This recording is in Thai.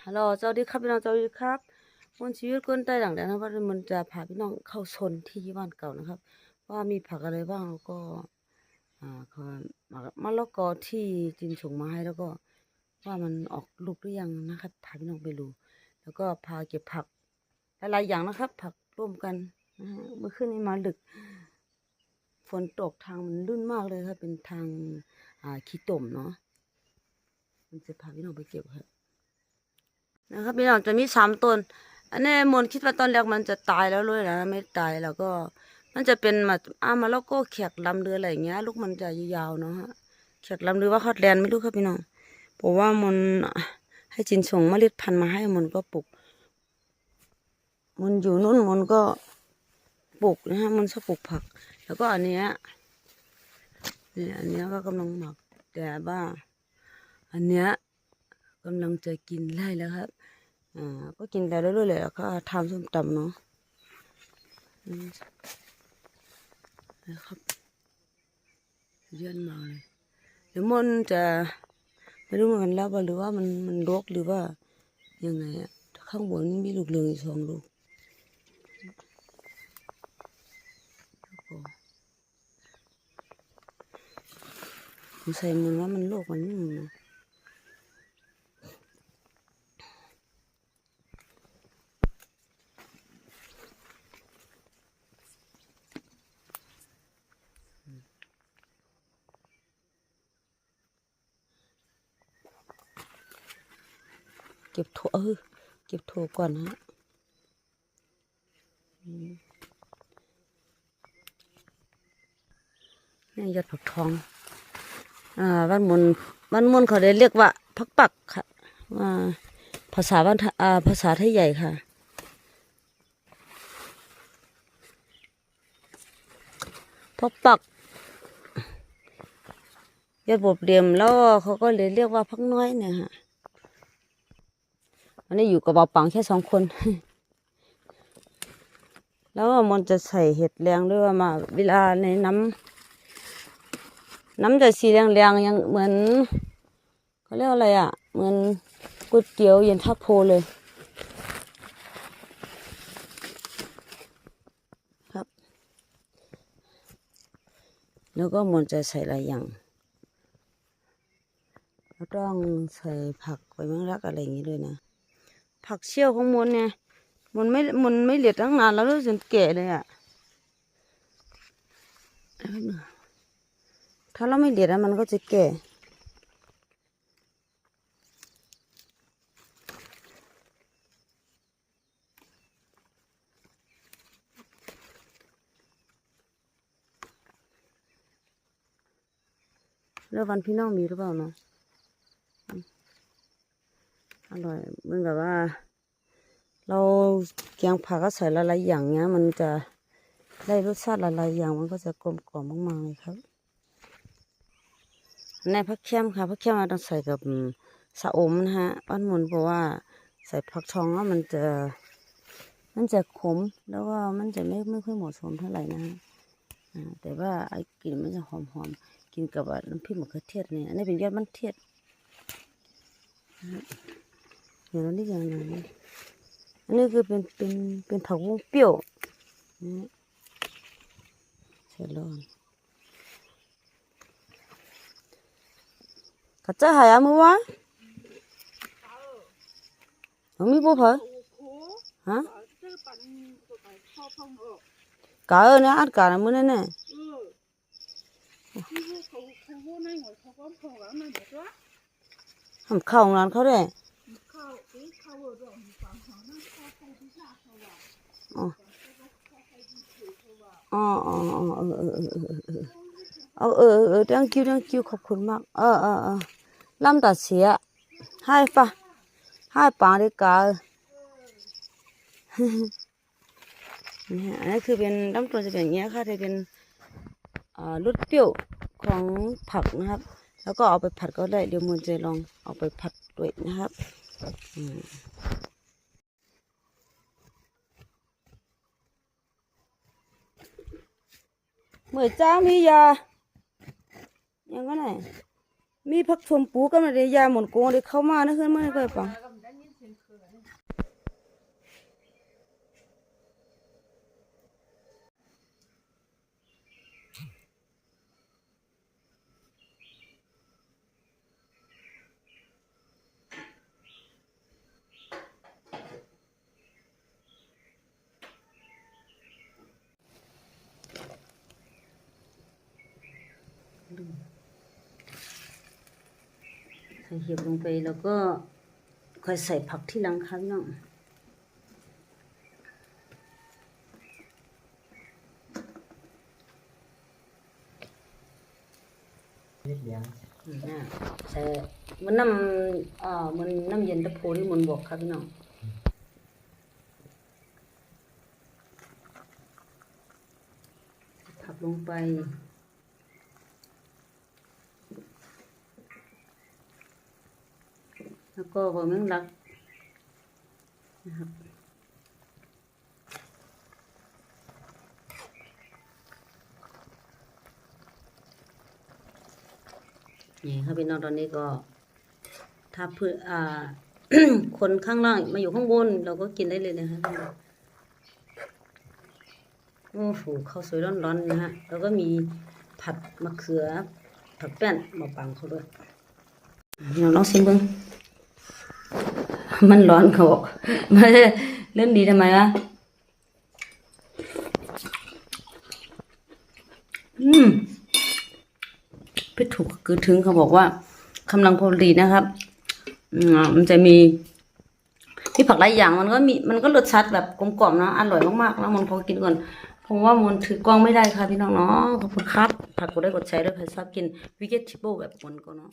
ฮัลโหลสวัสดีครับพี่น้องสวัสดีครับวันชีวิตคนใต้หลังแดนนะครับมันจะพาพี่น้องเข้าชนที่บ้านเก่านะครับ ว่ามีผักอะไรบ้างแล้วก็อ่าเขามามะละกอที่จินส่งมาให้แล้วก็ ว่ามันออกลูกหรือยังนะครับพาพี่น้องไปดูแล้วก็พาเก็บผักหลายๆอย่างนะครับ ผักร่วมกันนะฮะเมื่อคืนนี้มาดึก ฝนตกทางมันลื่นมากเลยครับเป็นทางอ่าขี้ต่มเนาะมันจะพาพี่น้องไปเก็บครับ นะครับพี่น้องจะมีสามต้น อันนี้มนต์คิดว่าตอนแรกมันจะตายแล้วเลยนะไม่ตายแล้วก็ มันจะเป็นมาอ่ามาแล้วก็แขกลำเรืออะไรอย่างเงี้ย ลูกมันจะยาวๆเนาะฮะแขกลำเรือว่าฮอตแลนด์ไม่รู้ครับพี่น้องบอกว่ามนให้จินส่งเมล็ดพันธุ์มาให้มนก็ปลูกมันอยู่นู่นมันก็ปลูกนะฮะมันชอบปลูกผัก แล้วก็อันเนี้ยเนี่ยอันเนี้ยก็กำลังหมักแต่ว่าอันเนี้ยกำลังจะกินไล่แล้วครับ อ่าก็กินไปเรื่อยๆเลยแล้วก็ทำส้มตำเนาะนะครับเยื่อนมาเลยเดี๋ยวมันจะไม่รู้เหมือนกันแล้วว่าหรือว่ามันมันรกหรือว่ายังไงอะข้างบนมีลูกเหลืองอยู่สองลูกแล้วก็สงสัยมันว่ามันโรคมันนี่นะ เก็บถั่วเออเก็บถั่วก่อนฮะนี่ยอดผักทอง อ่าบ้านมุนบ้านมุนเขาได้เรียกว่าพักปักค่ะว่าภาษาบ้านอ่าภาษาไทยใหญ่ค่ะพักปักยอดบวบเหลี่ยมแล้วเขาก็เลยเรียกว่าพักน้อยเนี่ยฮะ วันนี้อยู่กับเบาปังแค่สองคน แล้วมันจะใส่เห็ดแรงด้วยว่ามา เวลาในน้ำน้ำจะสีแรงๆยังเหมือนเขาเรียกอะไรอะ เหมือนก๋วยเตี๋ยวเย็นทับโพเลยครับ แล้วก็มันจะใส่หลายอย่างแล้วต้องใส่ผักใบแมงลักอะไรอย่างนี้ด้วยนะ ผักเชี่ยวของมนเนี่ยมันไม่มันไม่เหลียดตั้งนานแล้วจนแก่เลยอะถ้าเราไม่เหลียดอะมันก็จะแก่แล้ววันพี่น้องมีหรือเปล่าเนาะ อร่อยเหมือนกับว่า เราแกงผักก็ใส่หลายๆอย่างเนี้ย มันจะได้รสชาติหลายๆอย่างมันก็จะกลมกล่อมมากๆเลยครับในผักเคี่ยมค่ะผักเคี่ยมเราต้องใส่กับสะอมนะฮะบ้านหมุนเพราะว่าใส่ผักทองแล้วมันจะ มันจะขมแล้วก็มันจะไม่ไม่ค่อยเหมาะสมเท่าไหร่นะฮะแต่ว่าไอ้กลิ่นมันจะหอมๆกินกับน้ำพริกมะเขือเทศเนี่ยอันนี้เป็นยอดมันเทศนะฮะ อย่างนี้อย่างนี้อันนี้คือเป็นเป็นเป็นผักบุ้งเปรี้ยวนี่ใส่ลงกระเจ้าหายมือวะน้องมีปุ๊บเหรอฮะกาเออเนี่ยอัดกาเนี่ยมือนั่นเนี่ยทำข้าวงานเขาได้ อ๋ออ๋ออ๋ออ๋อเออเออเออเออเอาเออเออ thank you thank you ขอบคุณมาก เออเออเออลำตัดเสียให้ปะให้ปังดีกานี่ฮะอันนี้คือเป็นลำตัวจะเป็นอย่างเงี้ยค่ะจะเป็นอ่ารสเปรี้ยวของผักนะครับ แล้วก็เอาไปผัดก็ได้ เดี๋ยวมันจะลองเอาไปผัดด้วยนะครับ เหมือนจ้างมียายังนั้นไหนมีพักชมปูก็มาได้ยาหมุนโกงได้เข้ามานะขึ้นมาได้ก็ปัง ส่เห็บลงไปแล้วก็ค่อยใส่ผักที่หลังค่ะพี่น้องนิดเดียวอืมน่ะใส่มันน้ำเอ่อมันน้ำเย็นตะโพที่มันบอกครับพี่น้องผักลงไป แล้วก็บะหมี่ลักนะครับนี่ครับพี่น้องตอนนี้ก็ถ้าเพื่ออ่าคนข้างล่างมาอยู่ข้างบน เราก็กินได้เลยนะครับพี่น้องโอ้โหข้าวสวยร้อนๆนะฮะแล้วก็มีผัดมะเขือผัดแป้นมาปังเขาด้วยเราลองชิมเบิ้ง มันร้อนเขาบอกไม่ได้เล่นดีทำไมวะอืมพี่ถูกคือถึงเขาบอกว่ากำลังพอดีนะครับอืมมันจะมีมีผักหลายอย่างมันก็มีมันก็รสชาติแบบกลมกล่อมนะอร่อยมากๆแล้วมันพอกินก่อนผมว่ามันถือกล้องไม่ได้ค่ะพี่น้องเนาะขอบคุณครับผักกดได้กดแชร์ด้วยใครชอบกินวิกเก็ตชิปโบแบบมันก็เนาะ